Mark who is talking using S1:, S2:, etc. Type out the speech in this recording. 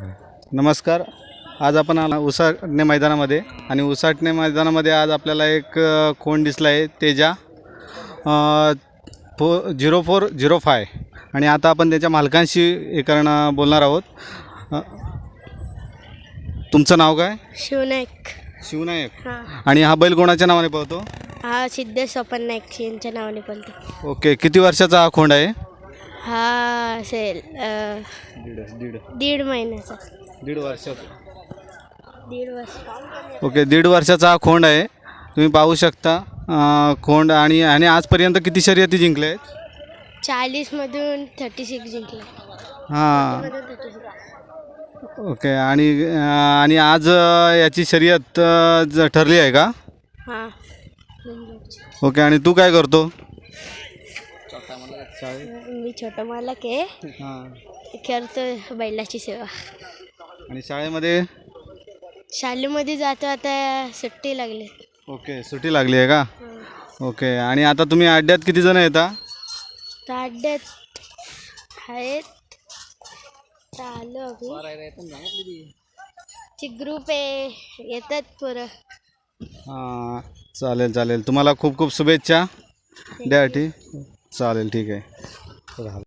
S1: नमस्कार. आज आपण आला उसाटणे मैदानामध्ये आणि उसाटणे मैदानामध्ये आज आपल्याला एक कोण दिसला आहे तेजा फो झिरो फोर झिरो फाय. आणि आता आपण त्याच्या मालकांशी हे करणं बोलणार आहोत. तुमचं नाव काय?
S2: शिवनायक.
S1: शिवनायक.
S2: हां.
S1: आणि हा बैल कोणाच्या नावाने पळतो?
S2: हा सिद्धेश सोपन नाईक यांच्या नावाने बोलतो
S1: ओके किती वर्षाचा हा खोंड आहे?
S2: हा असेल अं,
S1: दीड दीड.
S2: दीड महिन्याचा.
S1: दीड वर्षाचा
S2: दीड वर्ष.
S1: ओके दीड वर्षाचा हा खोंड आहे. तुम्ही पाहू शकता अ, खोंड आणि आणि आजपर्यंत किती शर्यती जिंकले आहेत?
S2: चाळीसमधून थर्टी सिक्स जिंकले
S1: हां.
S2: मधून थर्टी सिक्स
S1: ओके आणि अ, आणि आज अ, याची शर्यत अ, ज- ठरली आहे का?
S2: हां.
S1: ओके आणि तू काय करतो?
S2: मी छोटा मालक आहे.
S1: हां.
S2: करतो बैलाची सेवा.
S1: आणि शाळेमध्ये?
S2: शाळेमध्ये जातो आता सुट्टी लागली.
S1: ओके सुट्टी लागली आहे का? ओके आणि आता तुम्ही अड्ड्यात किती जण येता?
S2: अड्ड्यात आहेत चालू ची ग्रुप आहे येतात पोरं.
S1: हां चालेल चालेल. तुम्हाला खूप खूप शुभेच्छा द्यासाठी. चालेल ठीक आहे. 是的好